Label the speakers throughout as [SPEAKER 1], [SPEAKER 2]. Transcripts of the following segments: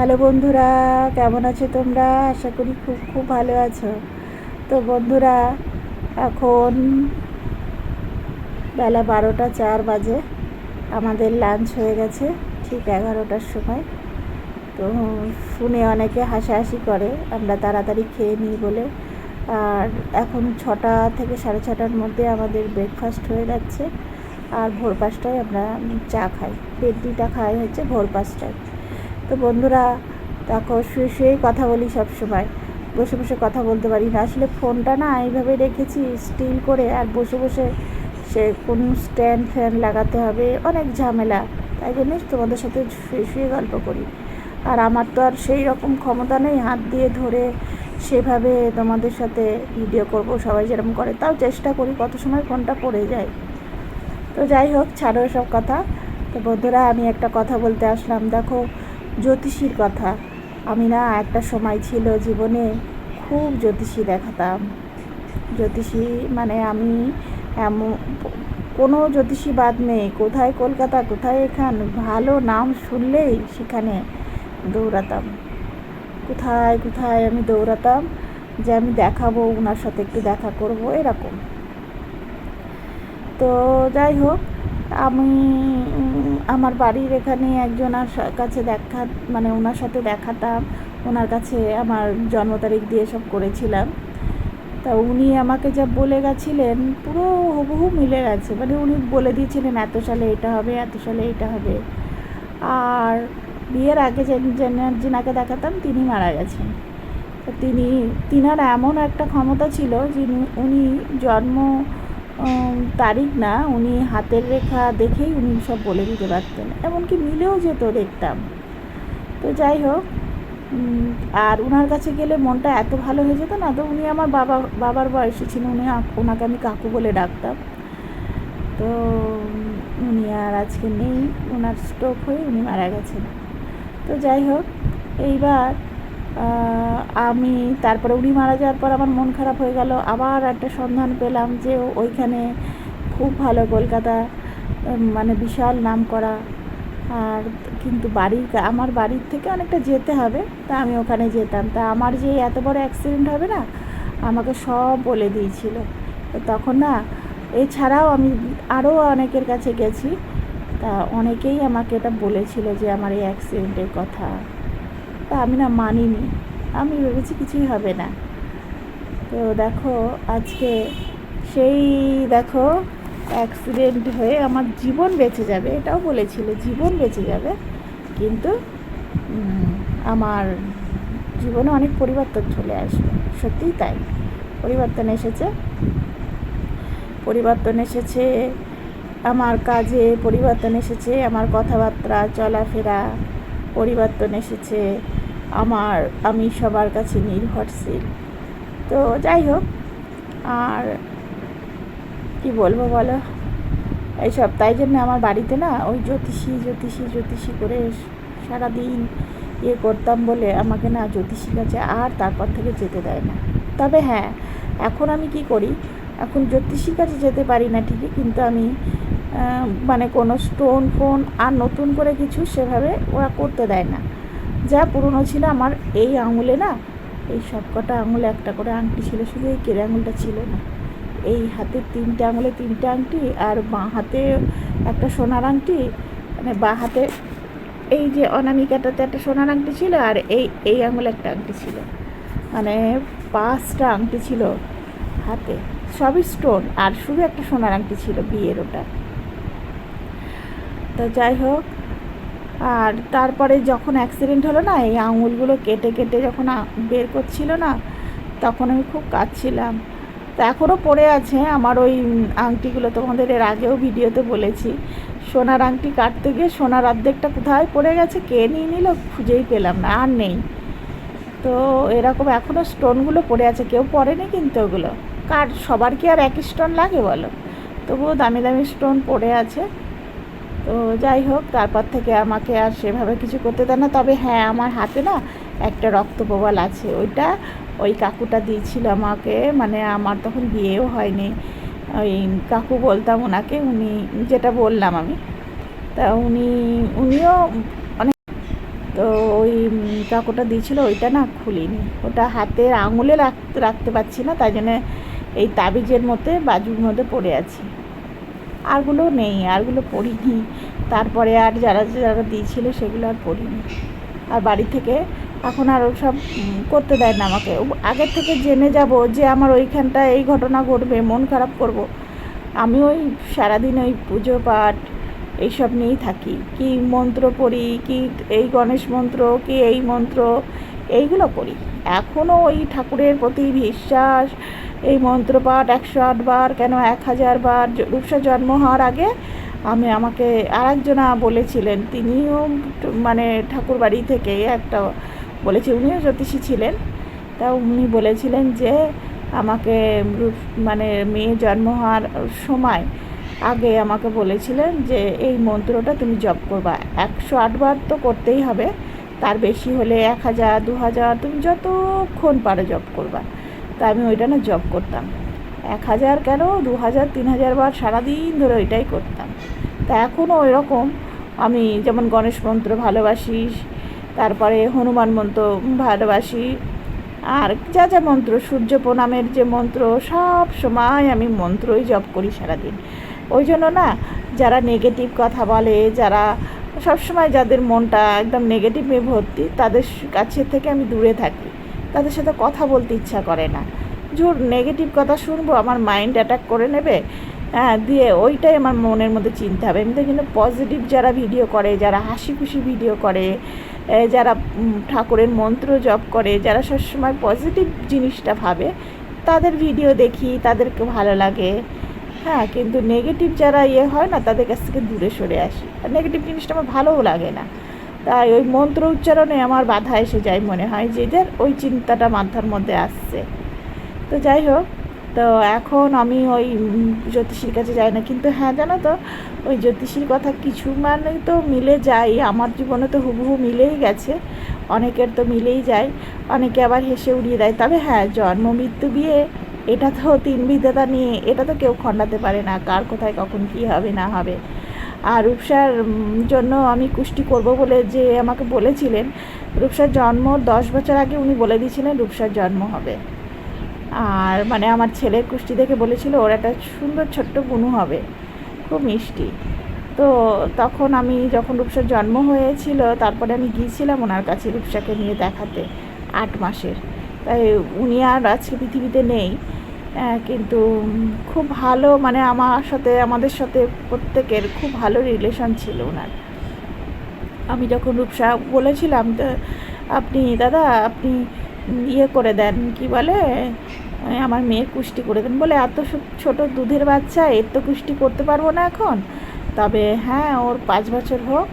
[SPEAKER 1] Hello বন্ধুরা, কেমন আছো তোমরা? আশা করি খুব খুব ভালো আছো। তো বন্ধুরা, এখন বেলা বারোটা চার বাজে। আমাদের লাঞ্চ হয়ে গেছে, ঠিক এগারোটার সময়। তো শুনে অনেকে হাসাহাসি করে, আমরা তাড়াতাড়ি খেয়ে নিই বলে। আর এখন ছটা থেকে সাড়ে ছটার মধ্যে আমাদের ব্রেকফাস্ট হয়ে যাচ্ছে। আর ভোর পাঁচটায় আমরা চা খাই। পেটটিটা খাই হচ্ছে ভোর পাঁচটায় তো বন্ধুরা, দেখো, শুয়ে শুয়েই কথা বলি সব সময় বসে বসে কথা বলতে পারি না। আসলে ফোনটা না এইভাবে রেখেছি, স্টিল করে, আর বসে বসে সে কোন স্ট্যান্ড ফ্যান লাগাতে হবে, অনেক ঝামেলা। তাই জন্য তোমাদের সাথে শুয়ে শুয়ে গল্প করি। আর আমার তো আর সেই রকম ক্ষমতা নেই, হাত দিয়ে ধরে সেভাবে তোমাদের সাথে ভিডিও করব, সবাই যেরকম করে, তাও চেষ্টা করি কত সময় ফোনটা পড়ে যায়। তো যাই হোক, ছাড়ো সব কথা। তো বন্ধুরা, আমি একটা কথা বলতে আসলাম। দেখো জ্যোতিষীর কথা। আমি না একটা সময় ছিল জীবনে খুব জ্যোতিষী দেখাতাম। জ্যোতিষী মানে আমি এমন কোনো জ্যোতিষী বাদ নেই। কোথায় কলকাতা, কোথায় এখান, ভালো নাম শুনলেই সেখানে দৌড়াতাম। কোথায় কোথায় আমি দৌড়াতাম যে আমি দেখাবো ওনার সাথে একটু দেখা করব, এরকম। তো যাই হোক আমি আমার বাড়ির এখানে একজনার কাছে দেখা মানে ওনার সাথে দেখাতাম। ওনার কাছে আমার জন্ম তারিখ দিয়ে সব করেছিলাম। তা উনি আমাকে যা বলে গেছিলেন, পুরো হুবহু মিলে গেছে। মানে উনি বলে দিয়েছিলেন, এত সালে এটা হবে, এত সালে এটা হবে। আর বিয়ের আগে যিনাকে দেখাতাম, তিনি মারা গেছেন। তিনি, তিনার এমন একটা ক্ষমতা ছিল যিনি, উনি জন্ম তারিখ না, উনি হাতের রেখা দেখেই উনি সব বলে দিতে পারতেন। এমনকি মিলেও যেত দেখতাম। তো যাই হোক আর ওনার কাছে গেলে মনটা এত ভালো হয়ে যেত না, তো উনি আমার বাবা, বাবার বয়সী ছিল উনি ওনাকে আমি কাকু বলে ডাকতাম। তো, উনি আর আজকে নেই ওনার স্ট্রোক হয়ে উনি মারা গেছেন। তো যাই হোক, এইবার আমি তারপরে উনি মারা যাওয়ার পর আমার মন খারাপ হয়ে গেল। আবার একটা সন্ধান পেলাম যে ওইখানে খুব ভালো কলকাতা মানে বিশাল নাম করা আর কিন্তু বাড়ির আমার বাড়ির থেকে অনেকটা যেতে হবে, তা আমি ওখানে যেতাম। তা আমার যে এত বড় অ্যাক্সিডেন্ট হবে না, আমাকে সব বলে দিয়েছিল। তখন না, এছাড়াও আমি আরও অনেকের কাছে গেছি, তা অনেকেই আমাকে এটা বলেছিল যে আমার এই অ্যাক্সিডেন্টের কথা। তা আমি না মানিনি। আমি ভেবেছি কিছুই হবে না। তো দেখো, আজকে সেই দেখো অ্যাক্সিডেন্ট হয়ে আমার জীবন বেঁচে যাবে, এটাও বলেছিল, জীবন বেঁচে যাবে। কিন্তু আমার জীবনে অনেক পরিবর্তন চলে আসবে, সত্যিই তাই। পরিবর্তন এসেছে। পরিবর্তন এসেছে আমার কাজে, পরিবর্তন এসেছে আমার কথাবার্তা, চলাফেরা। পরিবর্তন এসেছে আমার, আমি সবার কাছে নির্ভরশীল। তো যাই হোক, আর কি বলব বলো? এইসব তাই জন্য আমার বাড়িতে না ওই জ্যোতিষী জ্যোতিষী জ্যোতিষী করে সারাদিন ইয়ে করতাম বলে আমাকে না জ্যোতিষীর কাছে আর তারপর থেকে যেতে দেয় না। তবে হ্যাঁ এখন আমি কি করি? এখন জ্যোতিষীর কাছে যেতে পারি না ঠিকই, কিন্তু আমি মানে কোনো স্টোন ফোন আর নতুন করে কিছু সেভাবে ওরা করতে দেয় না। যা পুরনো ছিল আমার এই আঙুলে না, এই সব কটা আঙুলে একটা করে আংটি ছিল, শুধু এই কেড়ে আঙুলটা ছিল না। এই হাতের তিনটে আঙুলে তিনটে আংটি আর বাঁ হাতে একটা সোনার আংটি মানে বাঁ হাতে এই যে অনামিকাটাতে একটা সোনার আংটি ছিল আর এই এই আঙুলে একটা আংটি ছিল। মানে পাঁচটা আংটি ছিল হাতে, সবই স্টোন আর শুধু একটা সোনার আংটি ছিল বিয়ের ওটা। তো যাই হোক, আর তারপরে যখন অ্যাক্সিডেন্ট হলো না, এই আঙুলগুলো কেটে কেটে যখন বের করছিল না, তখন আমি খুব কাঁদছিলাম। তো এখনও পড়ে আছে। আমার ওই আংটিগুলো তোমাদের এর আগেও ভিডিওতে বলেছি। সোনার আংটি কাটতে গিয়ে সোনার অর্ধেকটা কোথায় পড়ে গেছে কে নিয়ে নিল খুঁজেই পেলাম না, আর নেই। তো এরকম এখনও স্টোনগুলো পড়ে আছে, কেউ পড়েনি কিন্তু ওগুলো। কার, সবার কি আর একই স্টোন লাগে বলো? তবুও দামি দামি স্টোন পড়ে আছে। তো যাই হোক, তারপর থেকে আমাকে আর সেভাবে কিছু করতে দেয় না। তবে হ্যাঁ আমার হাতে না একটা রক্ত প্রবাল আছে। ওইটা ওই কাকুটা দিয়েছিল আমাকে মানে আমার তখন বিয়েও হয়নি। ওই কাকু বলতাম ওনাকে, উনি যেটা বললাম আমি। তা উনি, উনিও অনেক, তো ওই কাকুটা দিয়েছিল, ওইটা না খুলিনি। ওটা হাতের আঙুলে রাখতে রাখতে পারছি না, তাই জন্য এই তাবিজের মধ্যে, বাজুর মধ্যে পড়ে আছে। আরগুলো নেই, আরগুলো পড়িনি। তারপরে আর যারা যারা দিয়েছিল সেগুলো আর পড়িনি। আর বাড়ি থেকে এখন আর সব করতে দেয় না আমাকে। আগের থেকে জেনে যাব যে আমার ওইখানটা এই ঘটনা ঘটবে, মন খারাপ করব। আমি ওই সারাদিন ওই পুজো পাঠ এইসব নিয়েই থাকি। কি মন্ত্র পড়ি, কি এই গণেশ মন্ত্র, কি এই মন্ত্র, এইগুলো করি এখনও ওই ঠাকুরের প্রতি বিশ্বাস, এই মন্ত্র পাঠ একশো আটবার কেন এক হাজার বার রূপসা জন্ম হওয়ার আগে আমি আমাকে আরেকজনা বলেছিলেন, তিনিও মানে ঠাকুর বাড়ি থেকে একটা বলেছে, উনিও জ্যোতিষী ছিলেন। তা উনি বলেছিলেন যে, আমাকে মানে মেয়ে জন্ম হওয়ার সময় আগে আমাকে বলেছিলেন যে, এই মন্ত্রটা তুমি জপ করবা। একশো আটবার তো করতেই হবে। তার বেশি হলে এক হাজার, দু হাজার, তুমি যতক্ষণ পারো জপ করবা। তা আমি ওইটা না জব করতাম। এক হাজার কেন? দু হাজার, তিন হাজার বার সারাদিন ধরে ওইটাই করতাম। তা এখনও ওইরকম। আমি যেমন গণেশ মন্ত্র ভালোবাসি তারপরে হনুমান মন্ত্র ভালোবাসি। আর যা যা মন্ত্র সূর্য প্রণামের যে মন্ত্র, সব সময় আমি মন্ত্রই জপ করি সারাদিন। ওই জন্য না, যারা নেগেটিভ কথা বলে, যারা সবসময় যাদের মনটা একদম নেগেটিভে ভর্তি, তাদের কাছে থেকে আমি দূরে থাকি। তাদের সাথে কথা বলতে ইচ্ছা করে না। জোর নেগেটিভ কথা শুনব, আমার মাইন্ড অ্যাটাক করে নেবে হ্যাঁ দিয়ে ওইটাই আমার মনের মধ্যে চিনতে হবে। এমনিতে কিন্তু পজিটিভ যারা ভিডিও করে, যারা হাসি খুশি ভিডিও করে যারা ঠাকুরের মন্ত্র জপ করে, যারা সবসময় পজিটিভ জিনিসটা ভাবে, তাদের ভিডিও দেখি, তাদেরকে ভালো লাগে। হ্যাঁ কিন্তু নেগেটিভ যারা ইয়ে হয় না, তাদের কাছ থেকে দূরে সরে আসি। আর নেগেটিভ জিনিসটা আমার ভালোও লাগে না। তাই ওই মন্ত্র উচ্চারণে আমার বাধা এসে যায় মনে হয়, যে যার ওই চিন্তাটা মাথার মধ্যে আসছে। তো যাই হোক তো এখন আমি ওই জ্যোতিষীর কাছে যাই না। কিন্তু হ্যাঁ জানো তো, ওই জ্যোতিষীর কথা কিছু মানে তো মিলে যায়। আমার জীবনে তো হুবহু মিলেই গেছে। অনেকের তো মিলেই যায়। অনেকে আবার হেসে উড়িয়ে দেয়। তবে হ্যাঁ জন্ম, মৃত্যু, বিয়ে, এটা তো তিন বিদ্যাতা নিয়ে, এটা তো কেউ খণ্ডাতে পারে না। কার কোথায় কখন কী হবে, না হবে। আর রূপসার জন্য আমি কুষ্টি করব বলে যে আমাকে বলেছিলেন, রূপসার জন্ম দশ বছর আগে উনি বলে দিয়েছিলেন, রূপসার জন্ম হবে। আর মানে আমার ছেলের কুষ্টি দেখে বলেছিল, ওর একটা সুন্দর ছোট্ট বুনু হবে, খুব মিষ্টি। তো তখন আমি যখন রূপসার জন্ম হয়েছিল, তারপরে আমি গিয়েছিলাম ওনার কাছে রূপসাকে নিয়ে দেখাতে, আট মাসের। তাই উনি আর আজকে পৃথিবীতে নেই কিন্তু খুব ভালো মানে আমার সাথে, আমাদের সাথে প্রত্যেকের খুব ভালো রিলেশন ছিল ওনার। আমি যখন রূপসা বলেছিলাম, তো আপনি দাদা, আপনি ইয়ে করে দেন, কি বলে আমার মেয়ের কুষ্টি করে দেন। বলে, এত ছোট দুধের বাচ্চা, এর তো কুষ্টি করতে পারব না এখন। তবে হ্যাঁ ওর পাঁচ বছর হোক।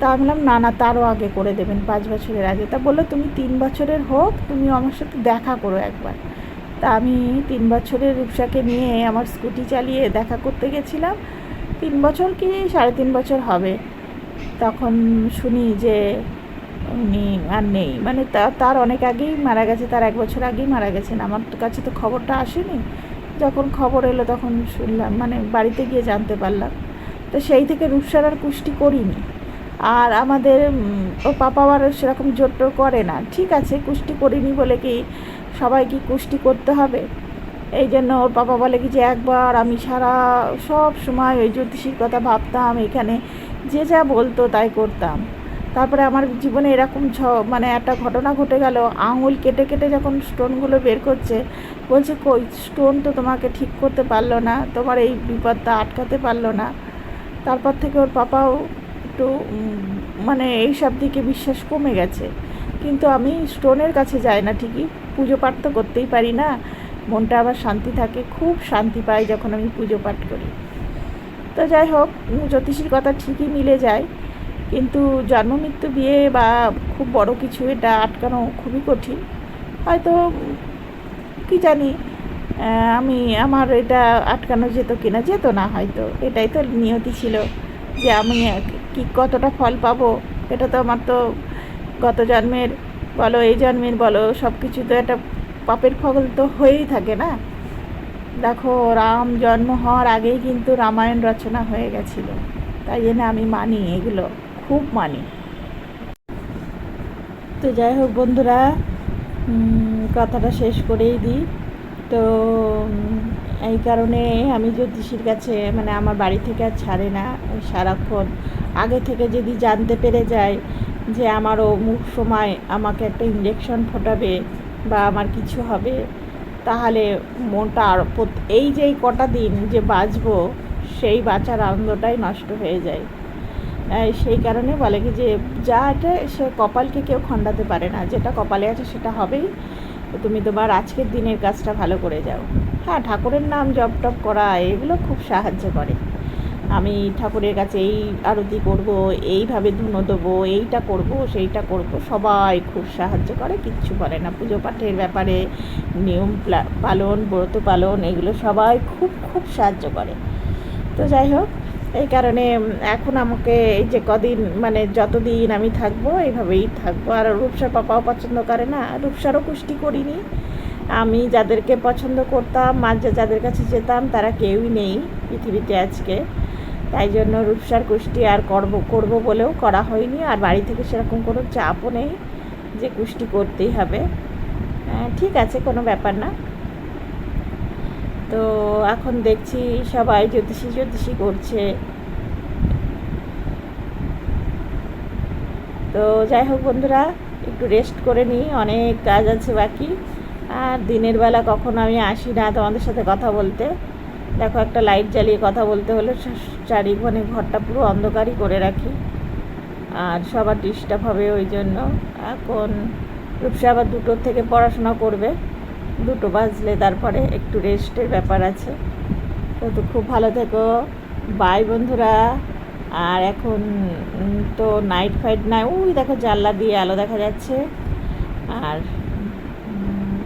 [SPEAKER 1] তা আমি বললাম, না না, তারও আগে করে দেবেন, পাঁচ বছরের আগে। তা বলল, তুমি তিন বছরের হোক, তুমি আমার সাথে দেখা করো একবার। তা আমি তিন বছরের রূপসাকে নিয়ে আমার স্কুটি চালিয়ে দেখা করতে গেছিলাম। তিন বছর কি, সাড়ে তিন বছর হবে। তখন শুনি যে উনি আর নেই। মানে তার অনেক আগেই মারা গেছে, তার এক বছর আগেই মারা গেছেন আমার কাছে তো খবরটা আসেনি। যখন খবর এলো তখন শুনলাম মানে বাড়িতে গিয়ে জানতে পারলাম। তো সেই থেকে রূপসার আর কুষ্টি করিনি। আর আমাদের ও পাপা আবার সেরকম জোর টোর করে না। ঠিক আছে, কুষ্টি করিনি বলে কি সবাই কি কুষ্টি করতে হবে? এই জন্য ওর পাপা বলে কি যে একবার আমি সারা সব সময় ওই জ্যোতিষীর কথা ভাবতাম, এখানে যে যা বলতো তাই করতাম। তারপরে আমার জীবনে এরকম ছ মানে একটা ঘটনা ঘটে গেল। আঙুল কেটে কেটে যখন স্টোনগুলো বের করছে, বলছে, কই, স্টোন তো তোমাকে ঠিক করতে পারল না, তোমার এই বিপদটা আটকাতে পারল না। তারপর থেকে ওর পাপাও একটু মানে এইসব দিকে বিশ্বাস কমে গেছে। কিন্তু আমি স্টোনের কাছে যাই না ঠিকই, পুজো পাঠ তো করতেই পারি না। মনটা আবার শান্তি থাকে, খুব শান্তি পাই যখন আমি পুজো পাঠ করি। তো যাই হোক জ্যোতিষীর কথা ঠিকই মিলে যায়। কিন্তু জন্মমৃত্যু বিয়ে বা খুব বড় কিছু এটা আটকানো খুবই কঠিন। হয়তো কি জানি আমি আমার এটা আটকানো যেত কিনা যেত না হয়তো। এটাই তো নিয়তি ছিল যে আমি কি কতটা ফল পাবো, এটা তো আমার তো গত জন্মের বলো, এই জন্মের বলো সব কিছু তো একটা পাপের ফল তো হয়েই থাকে না। দেখো, রাম জন্ম হওয়ার আগেই কিন্তু রামায়ণ রচনা হয়ে গেছিল। তাই জন্য আমি মানি এগুলো। খুব মানি। তো যাই হোক বন্ধুরা কথাটা শেষ করেই দিই। তো এই কারণে আমি জ্যোতিষীর কাছে মানে আমার বাড়ি থেকে আর ছাড়ে না সারাক্ষণ। আগে থেকে যদি জানতে পেরে যায় যে আমার অমুক সময় আমাকে একটা ইঞ্জেকশন ফোটাবে বা আমার কিছু হবে, তাহলে মনটা আর এই যে কটা দিন যে বাঁচবো, সেই বাঁচার আনন্দটাই নষ্ট হয়ে যায়। সেই কারণে বলে কি যে যা এটা সে কপালকে কেউ খণ্ডাতে পারে না। যেটা কপালে আছে সেটা হবেই। তুমি তোমার আজকের দিনের কাজটা ভালো করে যাও। হ্যাঁ ঠাকুরের নাম জপ টপ করা এগুলো খুব সাহায্য করে। আমি ঠাকুরের কাছে এই আরতি করব, এইভাবে ধুনো দেবো এইটা করব, সেইটা করব, সবাই খুব সাহায্য করে, কিচ্ছু করে না। পুজো পাঠের ব্যাপারে, নিয়ম পালন, ব্রত পালন, এগুলো সবাই খুব খুব সাহায্য করে। তো যাই হোক এই কারণে এখন আমাকে এই যে কদিন মানে যতদিন আমি থাকব, এইভাবেই থাকব। আর রূপসার পাপাও পছন্দ করে না। রূপসারও কুষ্টি করিনি। আমি যাদেরকে পছন্দ করতাম, মাঝে যাদের কাছে যেতাম, তারা কেউই নেই পৃথিবীতে আজকে। তাই জন্য রূপসার কুষ্টি আর করব করব বলেও করা হয়নি। আর বাড়ি থেকে সেরকম কোনো চাপও নেই যে কুষ্টি করতেই হবে। ঠিক আছে, কোনো ব্যাপার না। তো এখন দেখছি সবাই জ্যোতিষী জ্যোতিষী করছে। তো যাই হোক বন্ধুরা, একটু রেস্ট করে নিই, অনেক কাজ আছে বাকি। আর দিনের বেলা কখনো আমি আসি না তোমাদের সাথে কথা বলতে। দেখো একটা লাইট জ্বালিয়ে কথা বলতে হলে চারি মানে ঘরটা পুরো অন্ধকারই করে রাখি। আর সবার ডিস্টার্ব হবে ওই জন্য। এখন রূপসা আবার দুটোর থেকে পড়াশোনা করবে। দুটো বাজলে তারপরে একটু রেস্টের ব্যাপার আছে। তো খুব ভালো থেকো। বাই বন্ধুরা। আর এখন তো নাইট ফাইট নাই। ওই দেখো জানলা দিয়ে আলো দেখা যাচ্ছে। আর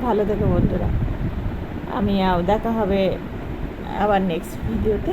[SPEAKER 1] ভালো থেকো বন্ধুরা। আমি দেখা হবে আবার নেক্সট ভিডিওতে